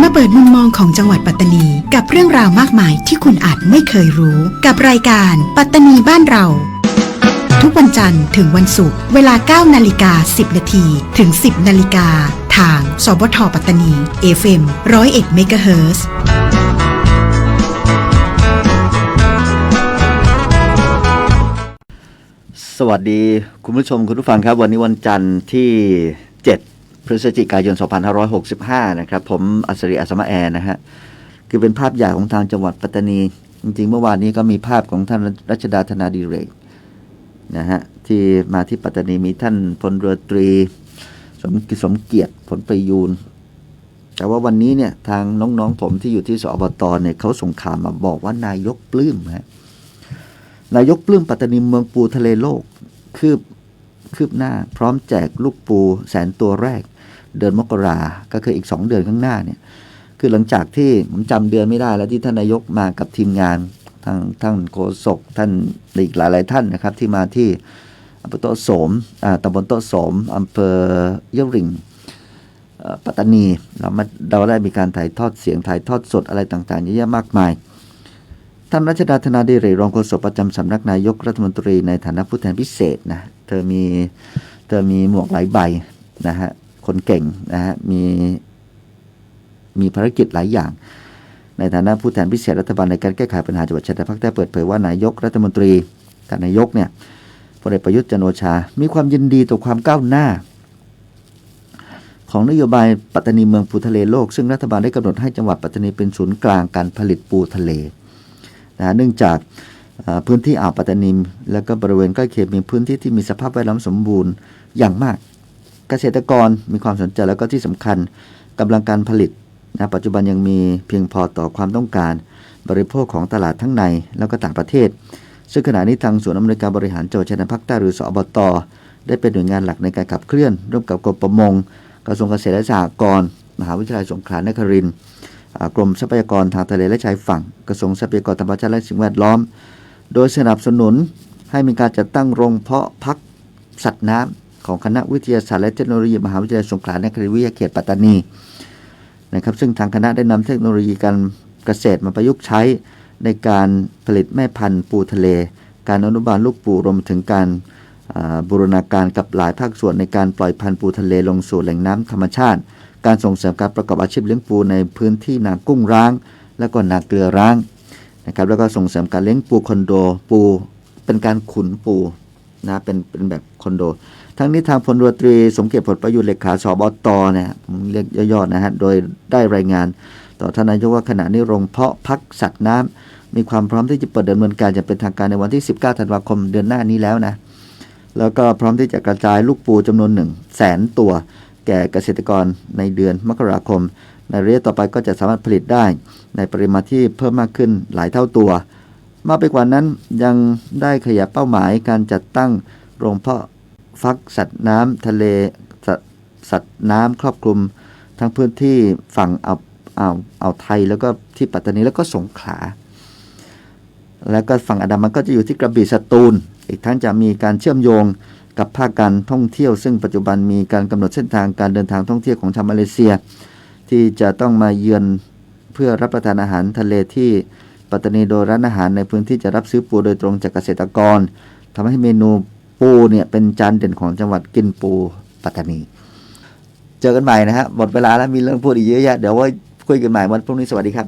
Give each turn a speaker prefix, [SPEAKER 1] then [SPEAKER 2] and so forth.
[SPEAKER 1] มาเปิดมุมมองของจังหวัดปัตตานี กับเรื่องราวมากมายที่คุณอาจไม่เคยรู้ กับรายการปัตตานีบ้านเรา ทุกวันจันทร์ถึงวันศุกร์เวลา 9 นาฬิกา 10 นาทีถึง 10 นาฬิกา ทาง สบทปัตตานี FM 101เมกะเฮิรตซ์
[SPEAKER 2] สวัสดีคุณผู้ชมคุณผู้ฟังครับ วันนี้วันจันทร์ที่ พฤศจิกายน 2565 นะครับ ผมอัศริอัศมาแอร์นะฮะ คือเป็นภาพใหญ่ของทางจังหวัดปัตตานี จริงๆ เมื่อวานนี้ก็มีภาพของท่านรัชดาธนาดีเรกนะฮะ ที่มาที่ปัตตานีมีท่านพลเรือตรี สมสมเกียรติผลประยูน แต่ว่าวันนี้เนี่ยทางน้องๆผมที่อยู่ที่สอบตเนี่ยเขาส่งข่าวมาบอกว่านายกปลื้มฮะนายกปลื้มปัตตานีเมืองปูทะเลโลก คืบ คืบหน้า พร้อมแจกลูกปูแสนตัวแรก เดือนมกรา ก็คืออีกสองเดือนข้างหน้าเนี่ย คือหลังจากที่ผมจำเดือนไม่ได้แล้วที่ท่านนายกมากับทีมงานทางท่านโฆษกท่านอีกหลายๆท่านนะครับ ที่มาที่อำเภอโตโสมอ่าตำบลโตโสมอำเภอยะริงอ่อปัตตานี เรามาเราได้มีการถ่ายทอดเสียงถ่ายทอดสดอะไรต่างๆเยอะแยะมากมาย ท่านรัชดาธนาดิเรกรองโฆษกประจำสำนักนายกรัฐมนตรีในฐานะผู้แทนพิเศษนะ เธอมีเธอมีหมวกหลายใบนะฮะ คนเก่งนะฮะ มีมีภารกิจหลายอย่าง ในฐานะผู้แทนพิเศษรัฐบาลในการแก้ไขปัญหาจังหวัดชายแดนภาคใต้เปิดเผยว่านายกรัฐมนตรีท่านนายกเนี่ยพลเอกประยุทธ์จันโอชา มีความยินดีต่อความก้าวหน้า ของนโยบายปัตตานีเมืองปูทะเลโลก ซึ่งรัฐบาลได้กำหนดให้จังหวัดปัตตานีเป็นศูนย์กลางการผลิตปูทะเล นะเนื่องจากพื้นที่อ่าวปัตตานีและก็บริเวณใกล้เคียงมีพื้นที่ที่มีสภาพแวดล้อมสมบูรณ์อย่างมาก เกษตรกรมีความสนใจแล้วก็ที่สำคัญกำลังการผลิตนะปัจจุบันยังมีเพียงพอต่อความต้องการ บริโภคของตลาดทั้งในแล้วก็ต่างประเทศ ซึ่งขณะนี้ทางศูนอำนวยการบริหารโจชนภาคใต้หรือสอบตได้เป็นหน่วยงานหลักในการขับเคลื่อน ร่วมกับกรมประมง กระทรวงเกษตรและสหกรณ์มหาวิทยาลัยสงขลานครินทร์ กรมทรัพยากรทางทะเลและชายฝั่ง กระทรวงทรัพยากรธรรมชาติและสิ่งแวดล้อม โดยสนับสนุนให้มีการจัดตั้งโรงเพาะพักสัตว์น้ำของคณะวิทยาศาสตร์และเทคโนโลยีมหาวิทยาลัยสงขลานครินทร์วิทยาเขตปัตตานีนะครับซึ่งทางคณะได้นำเทคโนโลยีการเกษตรมาประยุกต์ใช้ในการผลิตแม่พันธุ์ปูทะเล การอนุบาลลูกปูรวมถึงการ บูรณาการกับหลายภาคส่วนในการปล่อยพันธุ์ปูทะเลลงสู่แหล่งน้ำธรรมชาติ การส่งเสริมการประกอบอาชีพเลี้ยงปูในพื้นที่นากุ้งร้าง แล้วก็นาเกลือร้างนะครับแล้วก็ส่งเสริมการเลี้ยงปูคอนโดปู เป็นการขุนปูนะเป็นเป็นแบบคอนโด ทั้งนี้ทางพลรตรี สมเกียรติผลประยุทธ์เลขาสบตเนี่ยผมเรียกย่อๆนะฮะโดยได้รายงาน ต่อท่านนายกว่าขณะนี้โรงเพาะพักสัตว์น้ำมีความพร้อมที่จะเปิดดำเนินการจะเป็นทางการในวันที่ 19 ธันวาคมเดือนหน้านี้แล้วนะ แล้วก็พร้อมที่จะกระจายลูกปูจำนวนหนึ่งแสนตัว แก่เกษตรกรในเดือนมกราคม ในระยะต่อไปก็จะสามารถผลิตได้ ในปริมาณที่เพิ่มมากขึ้นหลายเท่าตัว มากไปกว่านั้นยังได้ขยับเป้าหมายการจัดตั้งโรงเพาะฟักสัตว์น้ำทะเลสสัตว์น้ำครอบคลุม ทั้งพื้นที่ฝั่งอ่าวอ่าวอ่าวไทยแล้วก็ที่ปัตตานีแล้วก็สงขลา แล้วก็ฝั่งอันดามันก็จะอยู่ที่กระบี่สตูล อีกทั้งจะมีการเชื่อมโยงกับภาคการท่องเที่ยว ซึ่งปัจจุบันมีการกำหนดเส้นทางการเดินทางท่องเที่ยวของชาวมาเลเซีย ที่จะต้องมาเยือนเพื่อรับประทานอาหารทะเลที่ปัตตานีโดยร้านอาหารในพื้นที่จะรับซื้อปูโดยตรงจากเกษตรกรทำให้เมนูปูเนี่ยเป็นจานเด่นของจังหวัดกินปูปัตตานี เจอกันใหม่นะฮะหมดเวลาแล้วมีเรื่องพูดอีกเยอะแยะเดี๋ยวไว้คุยกันใหม่วันพรุ่งนี้สวัสดีครับ